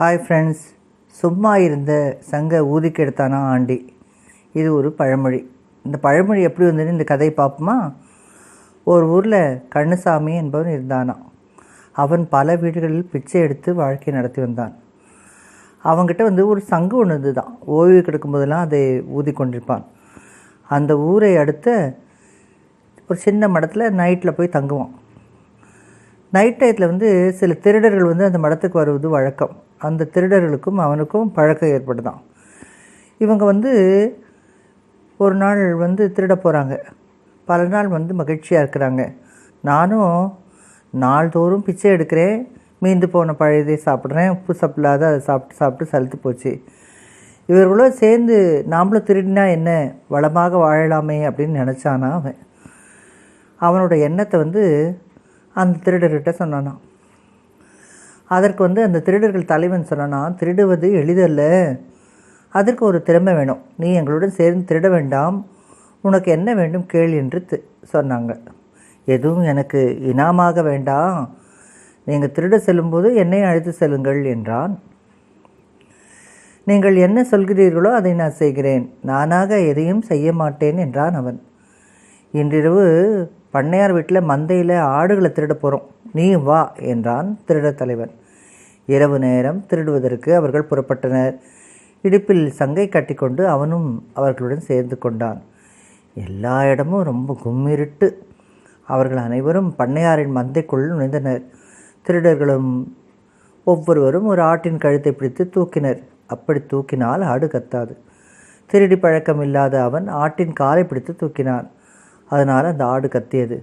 Hi friends சும்மா இருந்த சங்க ஊதிக்கு எடுத்தானா ஆண்டி? இது ஒரு பழமொழி. இந்த பழமொழி எப்படி வந்ததுன்னு இந்த கதையை பார்ப்போமா? ஒரு ஊரில் கண்ணுசாமி என்பவன் இருந்தானா. அவன் பல வீடுகளில் பிச்சை எடுத்து வாழ்க்கை நடத்தி வந்தான். அவன்கிட்ட வந்து ஒரு சங்கு ஒன்று இருந்துதான். ஓய்வு கிடக்கும்போதெல்லாம் அதை ஊதி கொண்டிருப்பான். அந்த ஊரை அடுத்த ஒரு சின்ன மடத்தில் நைட்டில் போய் தங்குவான். நைட் டயத்தில் வந்து சில திருடர்கள் வந்து அந்த மடத்துக்கு வருவது வழக்கம். அந்த திருடர்களுக்கும் அவனுக்கும் பழக்கம் ஏற்படுதான் இவங்க வந்து ஒரு நாள் வந்து திருட போகிறாங்க பல நாள் வந்து மகிழ்ச்சியாக இருக்கிறாங்க. நானும் நாள்தோறும் பிச்சை எடுக்கிறேன். மீந்து போன பழையதை சாப்பிட்றேன். உப்பு சப்பில்லாத அதை சாப்பிட்டு சாப்பிட்டு சலுத்து போச்சு. இவர்களோ சேர்ந்து நாம்ளும் திருடினா என்ன? வளமாக வாழலாமே அப்படின்னு நினச்சானா அவன். அவனோட எண்ணத்தை வந்து அந்த திருடர்கிட்ட சொன்னானான் அதற்கு வந்து அந்த திருடர்கள் தலைவன் சொன்னானா திருடுவது எளிதல்ல. அதற்கு ஒரு திறமை வேணும். நீ எங்களுடன் சேர்ந்து திருட வேண்டாம். உனக்கு என்ன வேண்டும் கேள் என்று சொன்னாங்க. எதுவும் எனக்கு இனாமாக வேண்டாம். நீங்கள் திருட செல்லும்போது என்னை அழைத்து செல்லுங்கள் என்றான். நீங்கள் என்ன சொல்கிறீர்களோ அதை நான் செய்கிறேன். நானாக எதையும் செய்ய மாட்டேன் என்றான் அவன். இன்றிரவு பண்ணையார் வீட்டில் மந்தையில் ஆடுகளை திருட போகிறோம் நீ வா என்றான் திருடத் தலைவன். இரவு நேரம் திருடுவதற்கு அவர்கள் புறப்பட்டனர். இடுப்பில் சங்கை கட்டிக்கொண்டு அவனும் அவர்களுடன் சேர்ந்து கொண்டான். எல்லா இடமும் ரொம்ப கும்மிருட்டு. அவர்கள் அனைவரும் பண்ணையாரின் மந்தைக்குள் நுழைந்தனர். திருடர்களும் ஒவ்வொருவரும் ஒரு ஆட்டின் கழுத்தை பிடித்து தூக்கினர். அப்படி தூக்கினால் ஆடு கத்தாது. திருடி பழக்கம் இல்லாத அவன் ஆட்டின் காலை பிடித்து தூக்கினான். அதனால் அந்த ஆடு கத்தியது.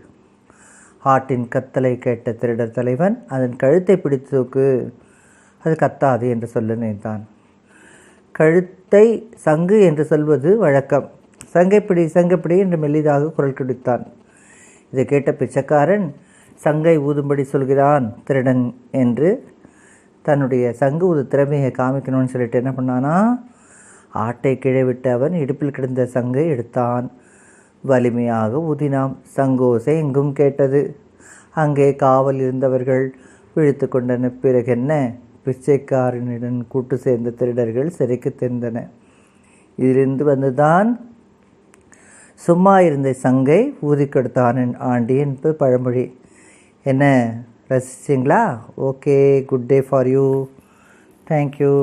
ஆட்டின் கத்தலை கேட்ட திருடர் தலைவன் அதன் கழுத்தை பிடித்து தூக்கு அது கத்தாது என்று சொல்ல நினைத்தான். கழுத்தை சங்கு என்று சொல்வது வழக்கம். சங்கைப்பிடி சங்கைப்பிடி என்று மெல்லிதாக குரல் கிடைத்தான். இதை கேட்ட பிச்சைக்காரன் சங்கை ஊதும்படி சொல்கிறான் திருடன் என்று. தன்னுடைய சங்கு ஊது திறமையை காமிக்கணும்னு சொல்லிட்டு என்ன பண்ணானா ஆட்டை கீழே விட்டு அவன் இடுப்பில் கிடந்த சங்கை எடுத்தான். வலிமையாக ஊதினாம். சங்கோசை எங்கும் கேட்டது. அங்கே காவல் இருந்தவர்கள் விழித்து கொண்டன பிறகு என்ன? பிச்சைக்காரனுடன் கூட்டு சேர்ந்த திருடர்கள் சிறைக்கு தெரிந்தன. இதிலிருந்து வந்துதான் சும்மா இருந்த சங்கை ஊதி கொடுத்தான் ஆண்டி என்பது பழமொழி. என்ன? ரசிச்சிங்களா? Okay good day for you. Thank you.